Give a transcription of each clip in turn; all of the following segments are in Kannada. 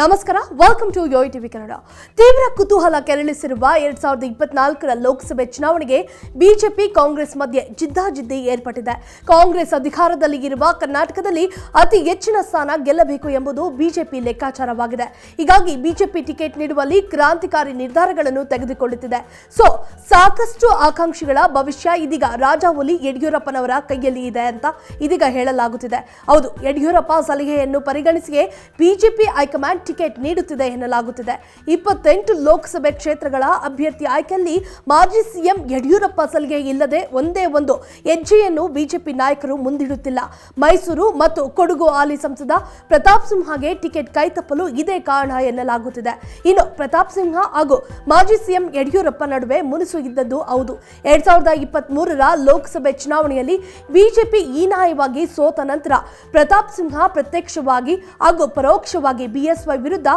ನಮಸ್ಕಾರ welcome to Yoyo TV Kannada ತೀವ್ರ ಕುತೂಹಲ ಕೆರಳಿಸಿರುವ ಎರಡ್ ಸಾವಿರದ ಇಪ್ಪತ್ನಾಲ್ಕರ ಲೋಕಸಭೆ ಚುನಾವಣೆಗೆ ಬಿಜೆಪಿ, ಕಾಂಗ್ರೆಸ್ ಮಧ್ಯೆ ಜಿದ್ದಾಜಿದ್ದಿ ಏರ್ಪಟ್ಟಿದೆ. ಕಾಂಗ್ರೆಸ್ ಅಧಿಕಾರದಲ್ಲಿ ಇರುವ ಕರ್ನಾಟಕದಲ್ಲಿ ಅತಿ ಹೆಚ್ಚಿನ ಸ್ಥಾನ ಗೆಲ್ಲಬೇಕು ಎಂಬುದು ಬಿಜೆಪಿ ಲೆಕ್ಕಾಚಾರವಾಗಿದೆ. ಹೀಗಾಗಿ ಬಿಜೆಪಿ ಟಿಕೆಟ್ ನೀಡುವಲ್ಲಿ ಕ್ರಾಂತಿಕಾರಿ ನಿರ್ಧಾರಗಳನ್ನು ತೆಗೆದುಕೊಳ್ಳುತ್ತಿದೆ. ಸೊ ಸಾಕಷ್ಟು ಆಕಾಂಕ್ಷಿಗಳ ಭವಿಷ್ಯ ಇದೀಗ ರಾಜಾಹುಲಿ ಯಡಿಯೂರಪ್ಪನವರ ಕೈಯಲ್ಲಿ ಇದೆ ಅಂತ ಇದೀಗ ಹೇಳಲಾಗುತ್ತಿದೆ. ಹೌದು, ಯಡಿಯೂರಪ್ಪ ಸಲಹೆಯನ್ನು ಪರಿಗಣಿಸಿಯೇ ಬಿಜೆಪಿ ಹೈಕಮಾಂಡ್ ಟಿಕೆಟ್ ನೀಡುತ್ತಿದೆ ಎನ್ನಲಾಗುತ್ತಿದೆ. ಇಪ್ಪತ್ತೆಂಟು ಲೋಕಸಭೆ ಕ್ಷೇತ್ರಗಳ ಅಭ್ಯರ್ಥಿ ಆಯ್ಕೆಯಲ್ಲಿ ಮಾಜಿ ಸಿಎಂ ಯಡಿಯೂರಪ್ಪ ಸಲಿಗೆ ಇಲ್ಲದೆ ಒಂದೇ ಒಂದು ಹೆಜ್ಜೆಯನ್ನು ಬಿಜೆಪಿ ನಾಯಕರು ಮುಂದಿಡುತ್ತಿಲ್ಲ. ಮೈಸೂರು ಮತ್ತು ಕೊಡಗು ಹಾಲಿ ಸಂಸದ ಪ್ರತಾಪ್ ಸಿಂಹಗೆ ಟಿಕೆಟ್ ಕೈತಪ್ಪಲು ಇದೇ ಕಾರಣ ಎನ್ನಲಾಗುತ್ತಿದೆ. ಇನ್ನು ಪ್ರತಾಪ್ ಸಿಂಹ ಹಾಗೂ ಮಾಜಿ ಸಿಎಂ ಯಡಿಯೂರಪ್ಪ ನಡುವೆ ಮುನಿಸು ಇದ್ದದ್ದು ಹೌದು. ಎರಡ್ ಸಾವಿರದ ಇಪ್ಪತ್ತ್ ಮೂರರ ಲೋಕಸಭೆ ಚುನಾವಣೆಯಲ್ಲಿ ಬಿಜೆಪಿ ಹೀನಾಯವಾಗಿ ಸೋತ ನಂತರ ಪ್ರತಾಪ್ ಸಿಂಹ ಪ್ರತ್ಯಕ್ಷವಾಗಿ ಹಾಗೂ ಪರೋಕ್ಷವಾಗಿ ಬಿಎಸ್ವೈ ವಿರುದ್ಧ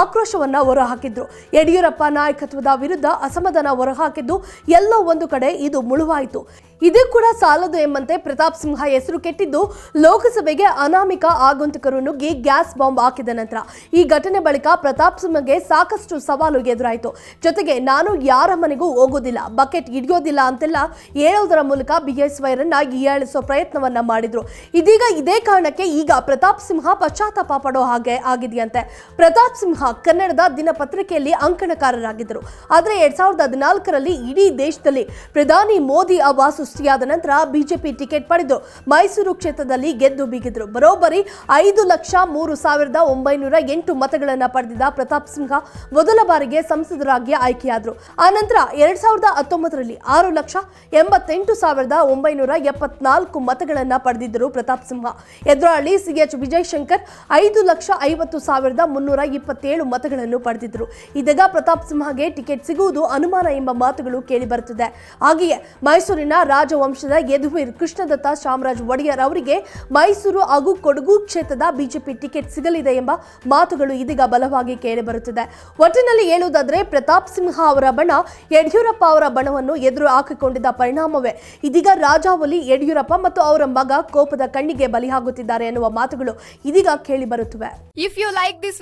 ಆಕ್ರೋಶವನ್ನ ಹೊರಹಾಕಿದ್ರು. ಯಡಿಯೂರಪ್ಪ ನಾಯಕತ್ವದ ವಿರುದ್ಧ ಅಸಮಾಧಾನ ಹೊರಹಾಕಿದ್ದು ಎಲ್ಲೋ ಒಂದು ಕಡೆ ಇದು ಮುಳುವಾಯಿತು. ಇದು ಕೂಡ ಸಾಲದು ಎಂಬಂತೆ ಪ್ರತಾಪ್ ಸಿಂಹ ಹೆಸರು ಕೆಟ್ಟಿದ್ದು ಲೋಕಸಭೆಗೆ ಅನಾಮಿಕ ಆಗಂತುಕರು ನುಗ್ಗಿ ಗ್ಯಾಸ್ ಬಾಂಬ್ ಹಾಕಿದ ನಂತರ. ಈ ಘಟನೆ ಬಳಿಕ ಪ್ರತಾಪ್ ಸಿಂಹಗೆ ಸಾಕಷ್ಟು ಸವಾಲು ಎದುರಾಯಿತು. ಜೊತೆಗೆ ನಾನು ಯಾರ ಮನೆಗೂ ಹೋಗೋದಿಲ್ಲ, ಬಕೆಟ್ ಹಿಡಿಯೋದಿಲ್ಲ ಅಂತೆಲ್ಲ ಹೇಳೋದರ ಮೂಲಕ ಬಿಎಸ್ವೈರನ್ನ ಹೀಯಾಳಿಸೋ ಪ್ರಯತ್ನವನ್ನ ಮಾಡಿದ್ರು. ಇದೀಗ ಇದೇ ಕಾರಣಕ್ಕೆ ಈಗ ಪ್ರತಾಪ್ ಸಿಂಹ ಪಶ್ಚಾತ್ತಾಪ ಪಡೋ ಹಾಗೆ ಆಗಿದೆಯಂತೆ. ಪ್ರತಾಪ್ ಸಿಂಹ ಕನ್ನಡದ ದಿನಪತ್ರಿಕೆಯಲ್ಲಿ ಅಂಕಣಕಾರರಾಗಿದ್ದರು. ಆದರೆ ಎರಡ್ ಸಾವಿರದ ಹದಿನಾಲ್ಕರಲ್ಲಿ ಇಡೀ ದೇಶದಲ್ಲಿ ಪ್ರಧಾನಿ ಮೋದಿ ಅವಾ ಸೃಷ್ಟಿಯಾದ ನಂತರ ಬಿಜೆಪಿ ಟಿಕೆಟ್ ಪಡೆದು ಮೈಸೂರು ಕ್ಷೇತ್ರದಲ್ಲಿ ಗೆದ್ದು ಬೀಗಿದ್ರು. ಬರೋಬ್ಬರಿ ಐದು ಲಕ್ಷ ಮೂರು ಸಾವಿರದ ಒಂಬೈನೂರ ಎಂಟು ಮತಗಳನ್ನು ಪಡೆದಿದ್ದ ಪ್ರತಾಪ್ ಸಿಂಹ ಮೊದಲ ಬಾರಿಗೆ ಸಂಸದರಾಗಿ ಆಯ್ಕೆಯಾದರು. ಆ ನಂತರ ಎರಡ್ ಸಾವಿರದ ಹತ್ತೊಂಬತ್ತರಲ್ಲಿ ಆರು ಲಕ್ಷ ಎಂಬತ್ತೆಂಟು ಸಾವಿರದ ಒಂಬೈನೂರ ಎಪ್ಪತ್ನಾಲ್ಕು ಮತಗಳನ್ನು ಪಡೆದಿದ್ದರು ಪ್ರತಾಪ್ ಸಿಂಹ. ಎದುರಾಳಿ ಸಿಎಚ್ ವಿಜಯಶಂಕರ್ ಐದು ಲಕ್ಷ ಐವತ್ತು ಸಾವಿರದ ಮುನ್ನೂರ ಇಪ್ಪತ್ತೇಳು ಮತಗಳನ್ನು ಪಡೆದಿದ್ದರು ಇದೀಗ ಪ್ರತಾಪ್ ಸಿಂಹಗೆ ಟಿಕೆಟ್ ಸಿಗುವುದು ಅನುಮಾನ ಎಂಬ ಮಾತುಗಳು ಕೇಳಿಬರುತ್ತಿದೆ ಹಾಗೆಯೇ ಮೈಸೂರಿನ ರಾಜವಂಶದ ಯದುವೀರ್ ಕೃಷ್ಣದತ್ತ ಶಾಮರಾಜ್ ಒಡೆಯರ್ ಅವರಿಗೆ ಮೈಸೂರು ಹಾಗೂ ಕೊಡಗು ಕ್ಷೇತ್ರದ ಬಿಜೆಪಿ ಟಿಕೆಟ್ ಸಿಗಲಿದೆ ಎಂಬ ಮಾತುಗಳು ಇದೀಗ ಬಲವಾಗಿ ಕೇಳಿಬರುತ್ತಿದೆ ಒಟ್ಟಿನಲ್ಲಿ ಹೇಳುವುದಾದರೆ ಪ್ರತಾಪ್ ಸಿಂಹ ಅವರ ಬಣ ಯಡಿಯೂರಪ್ಪ ಅವರ ಬಣವನ್ನು ಎದುರು ಹಾಕಿಕೊಂಡಿದ್ದ ಪರಿಣಾಮವೇ. ಇದೀಗ ರಾಜಾವಲಿ, ಯಡಿಯೂರಪ್ಪ ಮತ್ತು ಅವರ ಮಗ ಕೋಪದ ಕಣ್ಣಿಗೆ ಬಲಿಯಾಗುತ್ತಿದ್ದಾರೆ ಎನ್ನುವ ಮಾತುಗಳು ಇದೀಗ ಕೇಳಿಬರುತ್ತಿವೆ if you like this